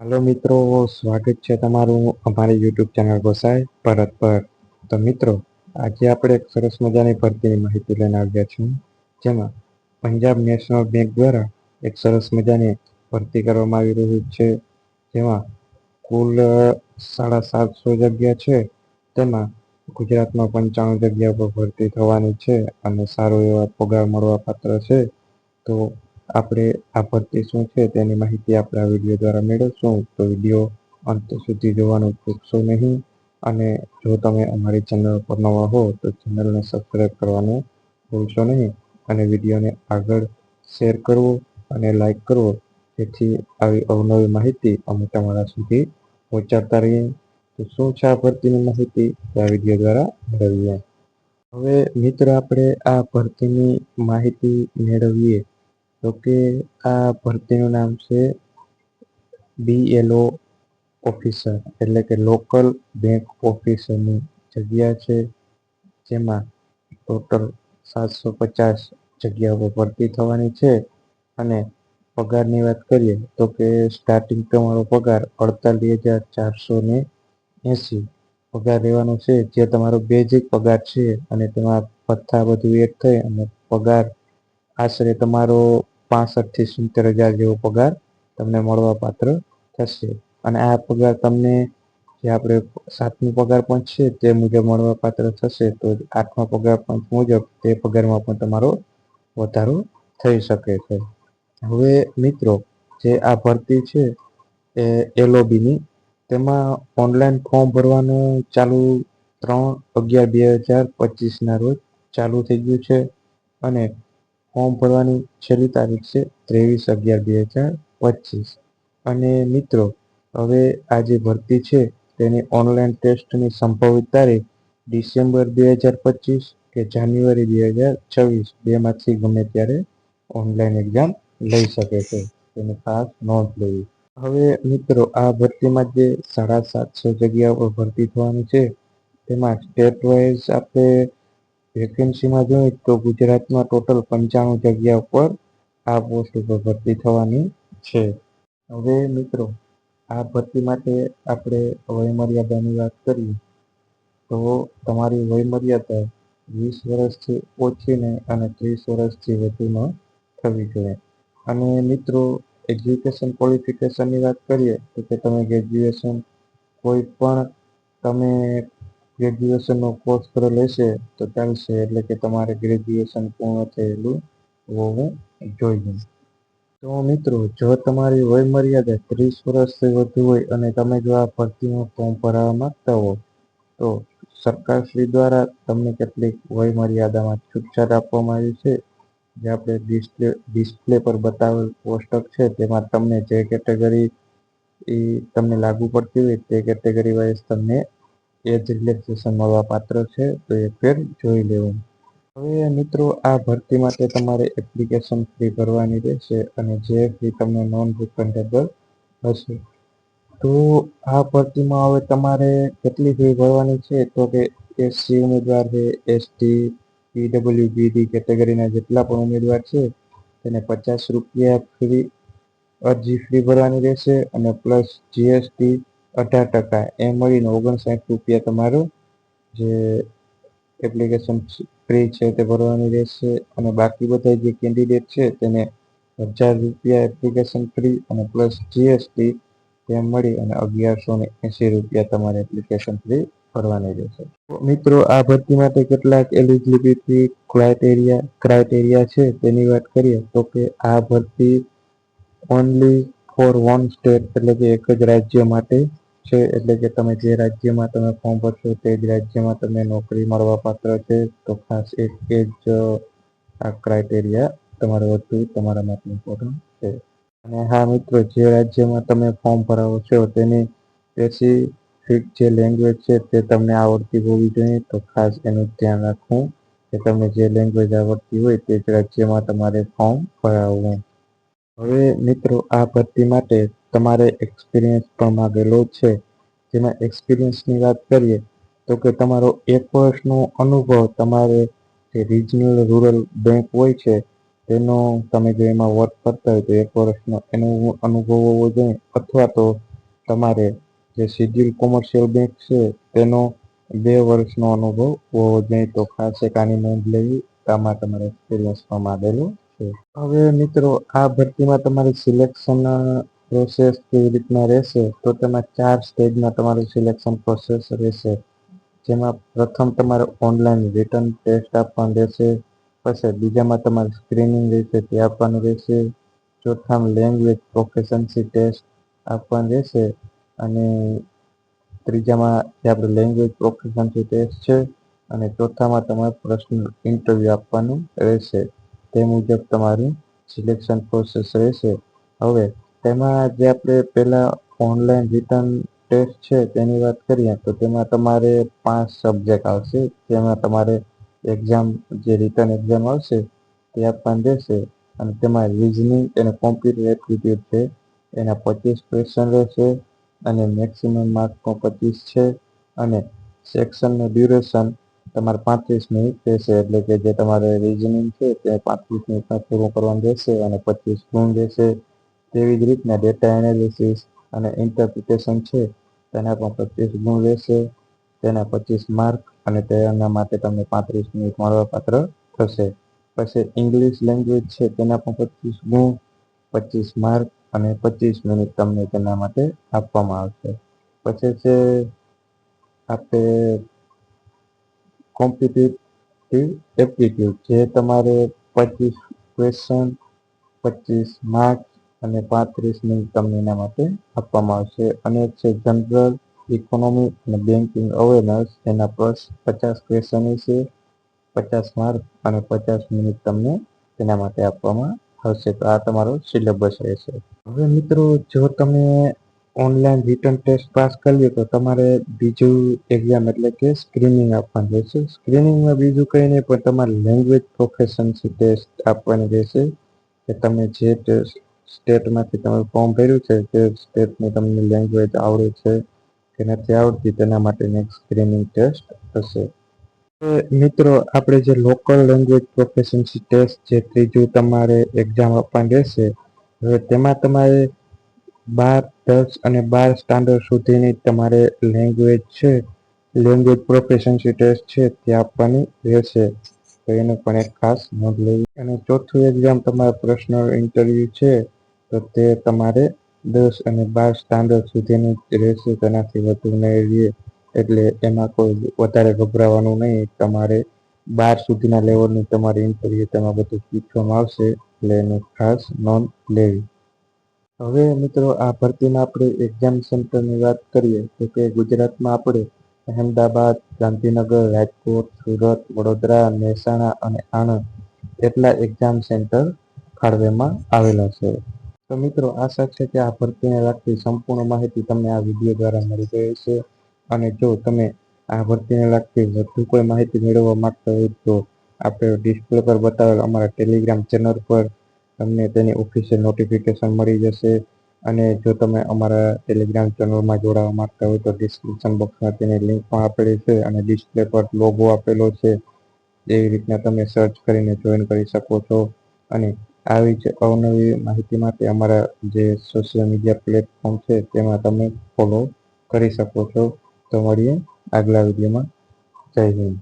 હાલો મિત્રો, સ્વાગત છે તમારું અમારી યુટ્યુબ ચેનલ ગોસાઈ પરત પર. તો મિત્રો, આજે આપણે એક સરસ મજાની ભરતીની માહિતી લઈને આવ્યા છીએ, જેમાં પંજાબ નેશનલ બેંક દ્વારા એક સરસ મજાની ભરતી કરવામાં આવી રહી છે, જેમાં કુલ સાડા સાતસો જગ્યા છે, તેમાં ગુજરાતમાં પંચાણું જગ્યા પર ભરતી થવાની છે અને સારો એવા પગાર મળવા પાત્ર છે. તો આપણે આ ભરતી શું છે તેની માહિતી આપણે આ વીડિયો દ્વારા મેળવશું. તો વીડિયો અંત સુધી જોવાનું ચૂકશો નહીં. અને જો તમે અમારી ચેનલ પર નવા હો, તો ચેનલને સબસ્ક્રાઈબ કરવાનું ભૂલશો નહીં. અને વિડીયોને આગળ શેર કરવો અને લાઈક કરવો, જેથી આવી અવનવી માહિતી અમે તમારા સુધી પહોંચાડતા રહીએ. તો શું છે આ ભરતીની માહિતી? તે આ વીડિયો દ્વારા મેળવીએ. હવે મિત્ર, આપણે આ ભરતીની માહિતી મેળવીએ. તો કે આ ભરતીનું નામ છે બીએલઓ ઓફિસર એટલે કે લોકલ બેંક ઓફિસરની જગ્યા છે, જેમાં ટોટલ સાતસો પચાસ જગ્યા પર ભરતી થવાની છે. અને પગારની વાત કરીએ તો કે સ્ટાર્ટિંગ તમારો પગાર અડતાલીસ હજાર ચારસો ને એંસી પગાર રહેવાનો છે, જે તમારો બેઝિક પગાર છે અને તેમાં ભથ્થા બધું એડ થઈ અને પગાર આશરે તમારો પાસઠથી સિત્તેર હજાર જેવો પગાર તમને મળવા પાત્ર થશે. અને આ પગાર તમને જે આપણે સાતમો પગાર પંચ છે તે મુજબ મળવા પાત્ર થશે, તો આઠમા પગાર પંચ મુજબ તે પગારમાં પણ તમારો વધારો થઈ શકે છે. હવે મિત્રો, જે આ ભરતી છે એ એલઓબીની તેમાં ઓનલાઈન ફોર્મ ભરવાનું ચાલુ ત્રણ અગિયાર બે હજાર પચીસના રોજ ચાલુ થઈ ગયું છે. અને ફોર્મ ભરવાની છેલ્લી તારીખ છે, ત્રેવીસ અગિયાર બે હજાર પચીસ. અને મિત્રો, હવે આ જે ભરતી છે, તેની ઓનલાઈન ટેસ્ટની સંભવિત તારીખ ડિસેમ્બર બે હજાર પચીસ કે જાન્યુઆરી બે હજાર છવ્વીસ, બેમાંથી ગમે ત્યારે ઓનલાઈન એક્ઝામ લઈ શકે છે. તેની ખાસ નોંધ લેવી. હવે મિત્રો, આ ભરતીમાં જે સાડા સાતસો જગ્યા પર ભરતી થવાની છે, તેમાં સ્ટેટ વાઇઝ આપણે વેકેન્સીમાં જોઈએ તો ગુજરાતમાં ટોટલ પંચાણું જગ્યા ઉપર આ પોસ્ટ ઉપર ભરતી થવાની છે. હવે મિત્રો, આ ભરતી માટે આપણે વયમર્યાદાની વાત કરીએ, તો તમારી વયમર્યાદા વીસ વર્ષથી ઓછીને અને ત્રીસ વર્ષથી વધુમાં થવી જોઈએ. અને મિત્રો એજ્યુકેશન ક્વોલિફિકેશનની વાત કરીએ, તો કે તમે ગ્રેજ્યુએશન કોઈ પણ તમે ગ્રેજ્યુએશનનો કોર્સ કરો લેશે, તો ચાલશે. એટલે કે તમારે ગ્રેજ્યુએશન પૂર્ણ થયેલું હોવું જોઈએ. તો મિત્રો, જો તમારી વય મર્યાદા ત્રીસ વર્ષથી વધુ હોય અને તમે જો આ ભરતીનું ફોર્મ ભરાવા માંગતા હો, તો સરકારશ્રી દ્વારા તમને કેટલીક વય મર્યાદામાં છૂટછાટ આપવામાં આવી છે. જે આપણે ડિસ્પ્લે ડિસ્પ્લે પર બતાવેલ પોસ્ટક છે, તેમાં તમને જે કેટેગરી એ તમને લાગુ પડતી હોય, તે કેટેગરી વાઇઝ તમને એજ રિલેક્સેશન મળવા પાત્ર છે, તો એ ફેર જોઈ લેવું. હવે મિત્રો, આ ભરતી માટે તમારે એપ્લિકેશન ફી ભરવાની રહેશે અને જે ફી તમને નોન રિફંડેબલ હશે. તો આ ભરતીમાં હવે તમારે કેટલી ફી ભરવાની છે? તો કે એસસી ઉમેદવાર છે એસટી પીડબલ્યુ બીડી કેટેગરીના જેટલા પણ ઉમેદવાર છે, તેને પચાસ રૂપિયા ફ્રી અરજી ફી ભરવાની રહેશે અને પ્લસ જીએસટી અઢાર ટકા. એ મળીને ઓગણસાઠ રૂપિયા તમારું જે એપ્લિકેશન ફ્રી છે તે ભરવાની રહેશે. અને બાકી બધા જે કેન્ડિડેટ છે તેને હજાર રૂપિયા એપ્લિકેશન ફ્રી અને પ્લસ જીએસટી તેમ મળી અને અગિયારસો ને એંસી રૂપિયા તમારે એપ્લિકેશન ફ્રી ભરવાની રહેશે. મિત્રો, આ ભરતી માટે કેટલાક એલિજિબિલિટી ક્રાઇટેરિયા ક્રાઇટેરિયા છે તેની વાત કરીએ તો કે આ ભરતી ઓનલી ફોર વન સ્ટેટ એટલે કે એક જ રાજ્ય માટે છે, એટલે કે તમે જે રાજ્યમાં તમે ફોર્મ ભરશો તે જ રાજ્યમાં તમને નોકરી મળવા પાત્ર છે. તો ખાસ એક એ જ આ ક્રાઇટેરિયા તમારે વધુ તમારા માટે ઇમ્પોર્ટન્ટ છે. અને હા મિત્રો, જે રાજ્યમાં તમે ફોર્મ ભરાવો છો તેની સ્પેસિફિક જે લેંગ્વેજ છે તે તમને આવડતી હોવી જોઈએ. તો ખાસ એનું ધ્યાન રાખવું કે તમને જે લેંગ્વેજ આવડતી હોય તે જ રાજ્યમાં તમારે ફોર્મ ભરાવવું. હવે મિત્રો, આ ભરતી માટે તમારે એક્સપિરિયન્સ પણ માગેલો છે. જેમાં એક્સપિરિયન્સની વાત કરીએ, તો કે તમારો એક વર્ષનો અનુભવ તમારે જે રિજનલ રૂરલ બેંક હોય છે, તેનો તમે જો એમાં વર્ક કરતા હોય તો એક વર્ષનો એનો અનુભવ હોવો જોઈએ. અથવા તો તમારે જે શિડ્યુલ કોમર્શિયલ બેંક છે, તેનો બે વર્ષનો અનુભવ હોવો જોઈએ. તો ખાસ એક આની નોંધ લેવી, આમાં તમારે એક્સપિરિયન્સમાં માંગેલું છે. હવે મિત્રો, આ ભરતીમાં તમારી સિલેક્શન પ્રોસેસ કેવી રીતના રહેશે, તો તેમાં ચાર સ્ટેજમાં તમારું સિલેક્શન પ્રોસેસ રહેશે. જેમાં પ્રથમ તમારે ઓનલાઈન રિટર્ન ટેસ્ટ આપવાનું રહેશે, પછી બીજામાં તમારે સ્ક્રીનિંગ રહેશે તે આપવાનું રહેશે ચોથામાં લેંગ્વેજ પ્રોફેશન્સી ટેસ્ટ આપવાનું રહેશે, અને ત્રીજામાં જે આપણે લેંગ્વેજ પ્રોફેશનસી ટેસ્ટ છે, અને ચોથામાં તમારે પ્રશ્ન ઇન્ટરવ્યૂ આપવાનું રહેશે. તે મુજબ તમારું સિલેક્શન પ્રોસેસ રહેશે. હવે તેમાં જે આપણે પહેલાં ઓનલાઈન રિટર્ન ટેસ્ટ છે તેની વાત કરીએ, તો તેમાં તમારે પાંચ સબ્જેક્ટ આવશે. તેમાં તમારે એક્ઝામ જે રિટર્ન એક્ઝામ આવશે, તે આપવાની રહેશે. અને તેમાં રિઝનિંગ અને કોમ્પ્યુટર એપ્ટિટ્યૂડ છે, એના પચીસ ક્વેશ્ચન રહેશે, અને મેક્સિમમ માર્ક પણ પચીસ છે, અને સેક્શનનું ડ્યુરેશન તમારે પાંત્રીસ મિનિટ રહેશે, એટલે કે જે તમારે રિઝનિંગ છે તે પાંત્રીસ મિનિટમાં પૂરું કરવાનું રહેશે, અને પચીસ ગુણ રહેશે તેવી જ રીતના ડેટા એનાલિસિસ અને ઇન્ટરપ્રિટેશન છે. તેના પણ પચીસ ગુણ રહેશે. તેના પચીસ માર્ક અને તેના માટે તમને પાંત્રીસ મિનિટ મળવાપાત્ર થશે. પછી ઇંગ્લિશ લેંગ્વેજ છે, તેના પણ પચીસ ગુણ, પચીસ માર્ક અને પચીસ મિનિટ તમને તેના માટે આપવામાં આવશે. પછી છે આપણે કોમ્પિટિટિવ એપ્ટિટ્યૂડ જે તમારે પચીસ ક્વેશ્ચન પચીસ માર્ક્સ અને પાંત્રીસ મિનિટ તમને એના માટે આપવામાં આવશે. અને છે જનરલ ઇકોનોમી અને બેન્કિંગ અવેરનેસ. એના પ્લસ પચાસ ક્વેશ્ચન છે પચાસ માર્ક અને પચાસ મિનિટ તમને તેના માટે આપવામાં આવશે. તો આ તમારો સિલેબસ રહેશે. હવે મિત્રો, જો તમે ઓનલાઈન રિટર્ન ટેસ્ટ પાસ કરીએ તો તમારે બીજું એક્ઝામ એટલે કે સ્ક્રીનિંગ આપવાનું રહેશે. સ્ક્રીનિંગમાં બીજું કંઈ નહીં, પણ તમારે લેંગ્વેજ પ્રોફેશન ટેસ્ટ આપવાની રહેશે. કે તમે જે સ્ટેટમાંથી તમે ફોર્મ ભર્યું છે, તે સ્ટેટની તમને લેંગ્વેજ આવડે છે કે નથી આવડતી, તેના માટેની એક સ્ક્રીનિંગ ટેસ્ટ હશે મિત્રો, આપણે જે લોકલ લેંગ્વેજ પ્રોફેશન્સી ટેસ્ટ જે ત્રીજું તમારે એક્ઝામ આપવાની રહેશે, હવે તેમાં તમારે બાર, દસ અને બાર સ્ટાન્ડર્ડ સુધીની તમારે લેંગ્વેજ છે લેંગ્વેજ પ્રોફેશન્સી ટેસ્ટ છે તે આપવાની રહેશે. તો એનું પણ એક ખાસ નોંધ લેવી. અને ચોથું એક્ઝામ તમારા પર્સનલ ઇન્ટરવ્યુ છે. તો તે તમારે દસ અને બાર સ્ટાન્ડર્ડ સુધીની રહેશે. તેનાથી વધુ નહીં રહે એટલે એમાં કોઈ વધારે ગભરાવાનું નહીં. તમારે બાર સુધીના લેવલની તમારી ઇન્ટરવ્યૂ તેમાં બધું પૂછવામાં આવશે. એટલે એની ખાસ નોંધ લેવી. હવે મિત્રો, આ ભરતીમાં આપણે એક્ઝામ સેન્ટરની વાત કરીએ તો કે ગુજરાતમાં આપણે અહેમદાબાદ, ગાંધીનગર, રાજકોટ, સુરત, વડોદરા, મહેસાણા અને આણંદ એટલા એક્ઝામ સેન્ટર ફાળવેમાં આવેલા છે. તો મિત્રો આશા છે કે આ ભરતીને લગતી સંપૂર્ણ માહિતી તમને આ વીડિયો દ્વારા મળી ગઈ છે. અને જો તમે આ ભરતીને લગતી વધુ કોઈ માહિતી મેળવવા માંગતા હોય તો આપણે ડિસ્પ્લે પર બતાવેલ અમારા ટેલિગ્રામ ચેનલ પર તમને તેની ઓફિશિયલ નોટિફિકેશન મળી જશે. અને જો તમે અમારા ટેલિગ્રામ ચેનલમાં જોડાવા માંગતા હોય તો ડિસ્ક્રિપ્શન બોક્સમાં તેની લિંક પણ આપેલી છે અને ડિસ્પ્લે પર લોગો આપેલો છે. એવી રીતના તમે સર્ચ કરીને જોઈન કરી શકો છો. અને આવી જ અવનવી માહિતી માટે અમારા જે સોશિયલ મીડિયા પ્લેટફોર્મ છે, તેમાં તમે ફોલો કરી શકો છો. તો મળીએ આગલા વિડીયોમાં. જય હિન્દ.